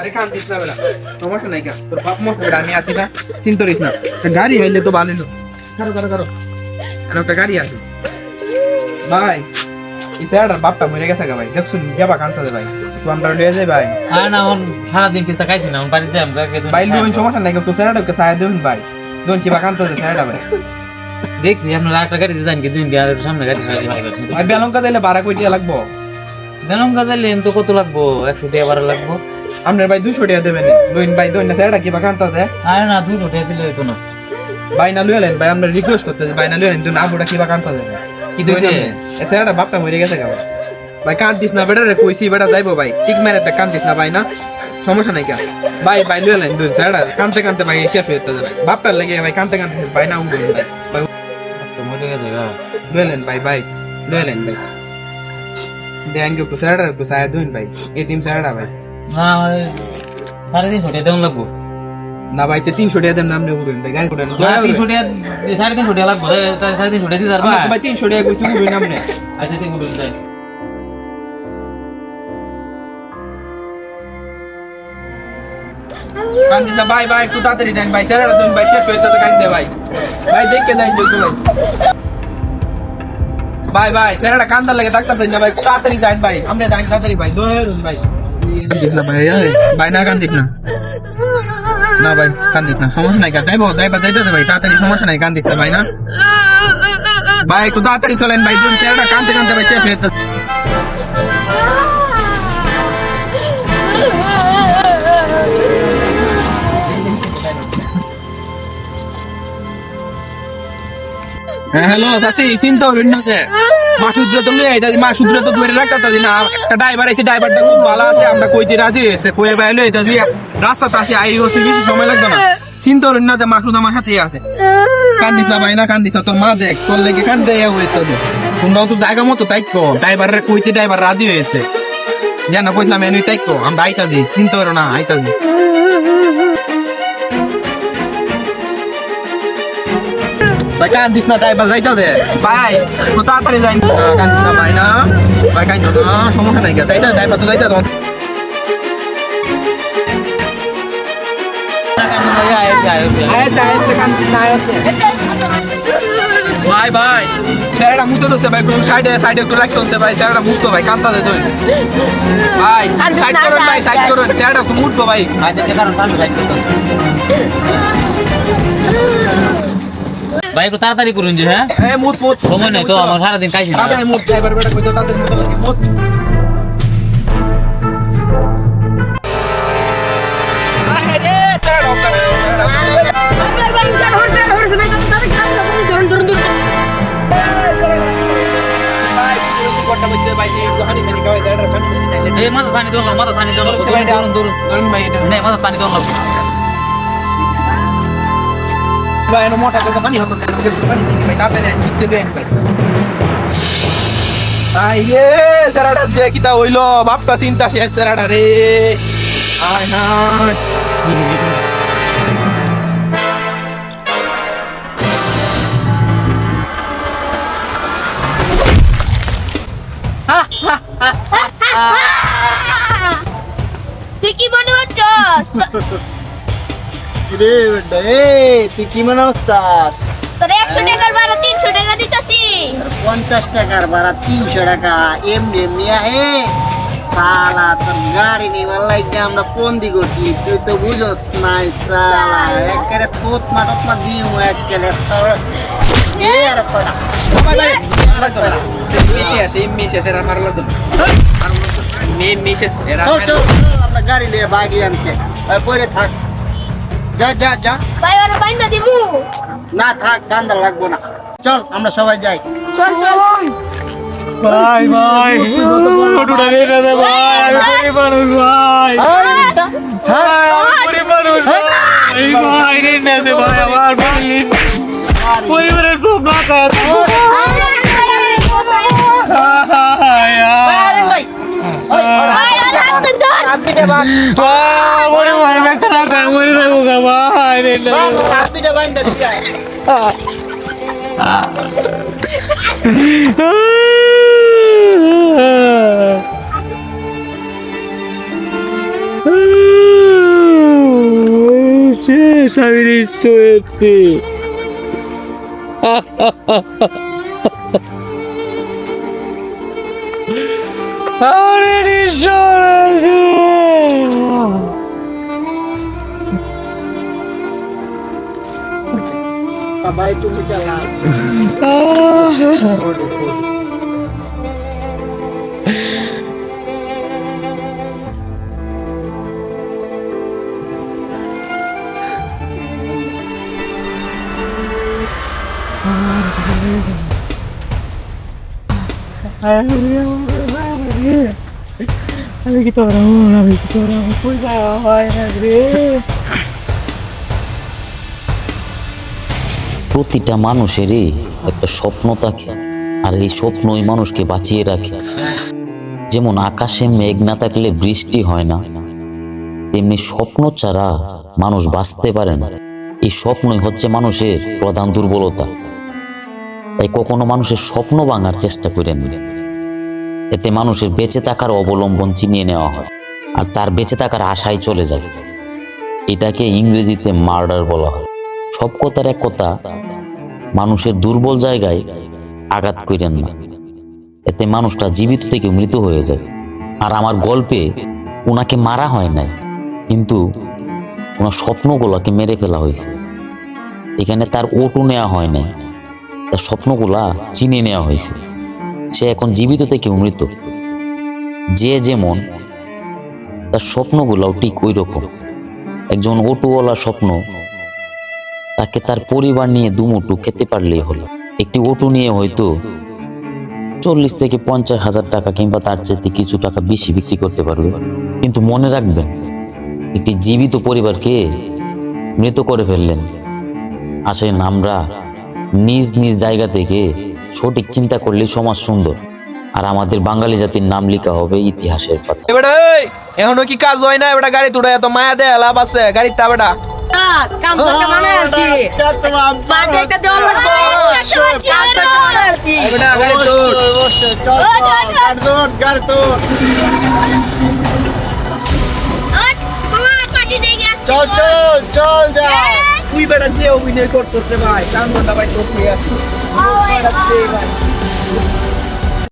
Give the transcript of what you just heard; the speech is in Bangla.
আরে কান দিস না বেটা। সমস্যা নাই কেন। তোর বাপ মতো বেটা আমি আসি না। চিন্তা করিস না। গাড়ি হইলে তো ভালো কারও কারও কারও। আর একটা গাড়ি আছে। ভাই বাপটা মরে গেছে ভাই। দেখছুন যাবা কানতে ভাই। তো আমরা লয়ে যাই ভাই। আর না ওর সারাদিন কিছু খাইছি না? ওর বাড়িতে আমরা ভাই সমস্যা নাই তো সাহায্য স্যারটা দেখছি আপনার একটা কি দুই আর সামনে গাড়ি ভাই। ভাই বেলঙ্কা দিলে ভাড়া কই লাগবো। তো কত লাগবো? একশো টাকা বারো লাগবো। আপনার ভাই দুশো টাকা দেবেন লোন ভাই দোন না স্যারটা কিবা কানতে দে আর না দুশো টাকা দিলে হইতো না। ভাই না লুয়েলেন ভাই আমরা রিকোয়েস্ট করতেছি ভাই না লুয়েলেন তুই আবুটা কিবা কানতে দে কি দিছে এছাড়া বাপটা মরে গেছে গা। ভাই। কান্দিস না বেটা রে কইছি বেটা যাইবো ভাই। ঠিক মেরে তে কান্দিস না ভাই না? সমস্যা নাই কেন ভাই ভাই লুয়ে লাইন দুই স্যার কানতে কানতে ভাই শেষ হয়ে যেতে ভাই। বাপটার লেগে ভাই কানতে কানতে ভাই না উঠবে ভাই। ভাই মরে গেছে গা। লুয়ে লাইন ভাই ভাই লুয়ে ভাই। দেন একটু স্যার একটু সায়া দুইন ভাই। এই তিন স্যার ভাই। না ওই সাড়ে তিনশো টাকা দেওয়া লাগবো। না ভাই তে তিনশো টাকা দেন নামনে উঠবেন ভাই গাড়ি উঠেন না, তিনশো টাকা সাড়ে তিনশো টাকা লাগবো সাড়ে তিনশো টাকা দিতে ভাই তিনশো টাকা কইছি উঠবেন নামনে আচ্ছা ঠিক উঠুন যাই কান্দিস না ভাই ভাই একটু তাড়াতাড়ি দেন ভাই স্যার দুইন ভাই শেষ হয়ে যেতে কান্দে ভাই। ভাই দেখে যাই ভাই ভাই ভাই স্যারটা কান্দার লাগে ডাক্তার দেন না ভাই তাড়াতাড়ি যান ভাই আমরা যাই তাড়াতাড়ি ভাই ভাই। কান্দিস না ভাই ভাই না কান্দিস না না ভাই কান্দিস না সমস্যা নাই যাইবো যাইবা যাইতে ভাই তাড়াতাড়ি সমস্যা নাই কান্দিস না ভাই না ভাই একটু তাড়াতাড়ি চলেন ভাই দুন স্যারটা কান্দতে কান্দতে ভাই হ্যাঁ হ্যালো, চাচি, চিন্তা করেন মাসুদ্র তো লই মাসুদ্র তো ধরে রাখতাছি না, একটা ড্রাইভার আছে ড্রাইভারটা খুব ভালো আছে, আমরা কইতে রাজি হয়েছে কয়ে বাইরে রাস্তাতে আসি, আই হচ্ছে বেশি সময় লাগবে না। চিন্তা করেন না যে মাসুদ আমার আছে। কান্দিস না ভাই তোর মা দেখ, তোর লেগে কান দেয় হয়েছে তোমরাও তো জায়গা মতো তাই কো ড্রাইভারের কইতে ড্রাইভার রাজি হয়েছে। জান কইলাম এনুই তাই কো আমরা আইতাছি, চিন্তা করো না, আইতাছি। ভাই কান্দিস না ড্রাইভার যাইতে দে ভাই তো তাড়াতাড়ি যাই কান্দিস না ভাই না ভাই কান্দিস না সমস্যা নাই যাইতে ড্রাইভার তো যাইতে আয়েছে ভাই ভাই স্যারটা মুক্ত দোষে ভাই একটু সাইডে সাইডে একটু রাখতে হচ্ছে ভাই স্যারটা মুক্ত ভাই কান্তা দে তুই ভাই সাইড করুন ভাই সাইড করুন একটু মুক্ত ভাই আচ্ছা কারণ লাইট ভাই একটু তাড়াতাড়ি করুন যে হ্যাঁ? এ মুত মুত। সময় নাই তো আমার সারাদিন না। তাড়াতাড়ি মুত ড্রাইভার বেটা কইতো তাড়াতাড়ি মুত লাগে মুত। আরে রে স্যার ভাই কোটা বইতে ভাই এই হানি সানি গাওয়া ভাই এনো মোটা করে পানি হতো কেন পানি ভাই, তাড়াতাড়ি জিততে বেন ভাই আই সারাটা যে কিতা হইল, বাপটা চিন্তা শেষ সারাটা রে। আয় হায় তুই মনে হচ্ছস রে বেটা? এ তুই কি মনে হচ্ছাস? তোর একশো টাকার ভাড়া তিনশো টাকা দিতাছি। পঞ্চাশ টাকার ভাড়া তিনশো টাকা এমনি এমনি হে সালা তোর গাড়ি নিবার লাগে আমরা বন্দি করছি। তুই তো বুঝস নাই সালা। একেবারে থোত মাটত মা দিউ একেবারে সর পড়া এরা আমরা গাড়ি নিয়ে বাগি আনতে। পরে থাক। যা যা যা ভাই ওরা বাইন্দা দিমু না থাক কান্দা লাগবো না চল আমরা সবাই যাই চল চল ভাই ভাই ফটোটা রেখে দে ভাই আমি গরিব মানুষ ভাই আরে বেটা ছাড় গরিব মানুষ ভাই ভাই রে না দে ভাই আমার ভাই পরিবারের খুব টাকা আছে ভাই ভাই আর হাত ধর হাত দুটা বাঁধ দিয়া বাইন্দা দিয়া শেষ আমি নিশ্চিত হয়েছি আরে নিশ্চয় হয়েছে ভাই তুমি চালাও আমি কি তোরা আমি কি তোরা পয়সা হয় না রে প্রতিটা মানুষেরই একটা স্বপ্ন থাকে। আর এই স্বপ্নই মানুষকে বাঁচিয়ে রাখে। যেমন আকাশে মেঘ না থাকলে বৃষ্টি হয় না, তেমনি স্বপ্ন ছাড়া মানুষ বাঁচতে পারে না। এই স্বপ্নই হচ্ছে মানুষের প্রধান দুর্বলতা। তাই কখনো মানুষের স্বপ্ন ভাঙার চেষ্টা করেন না। এতে মানুষের বেঁচে থাকার অবলম্বন চিনিয়ে নেওয়া হয়, আর তার বেঁচে থাকার আশায় চলে যায়। এটাকে ইংরেজিতে মার্ডার বলা হয়। সব কথার এক কথা, মানুষের দুর্বল জায়গায় আঘাত করেন না। এতে মানুষটা জীবিত থেকে মৃত হয়ে যায়। আর আমার গল্পে ওনাকে মারা হয় নাই, কিন্তু ওনার স্বপ্নগুলোকে মেরে ফেলা হয়েছে। এখানে তার ওটু নেওয়া হয় নাই, তার স্বপ্নগুলা চিনে নেওয়া হয়েছে। সে এখন জীবিত থেকে মৃত। যে যেমন তার স্বপ্নগুলাও ঠিক ওই রকম একজন অটুওয়ালা স্বপ্ন তাকে তার পরিবার নিয়ে দুমুটু খেতে পারলেই হলো। একটি অটো নিয়ে হয়তো চল্লিশ থেকে পঞ্চাশ হাজার টাকা কিংবা তার চাইতে কিছু টাকা বেশি বিক্রি করতে পারবে। কিন্তু মনে রাখবেন, একটি জীবিত পরিবারকে মৃত করে ফেললেন। আসেন আমরা নিজ নিজ জায়গা থেকে সঠিক চিন্তা করলে সমাজ সুন্দর। আর আমাদের বাঙালি জাতির নাম লেখা হবে ইতিহাসের পাতা। এবারে এখনও কি কাজ হয় না? এবারে গাড়ি তুড়ে এত মায়া দেয় লাভ আছে গাড়ি তা বেটা। মানে গেছে চল চল চল যা। তুই বেটা যে অভিনয় করছিস রে ভাই করতে ভাই তোর ওই, ওই।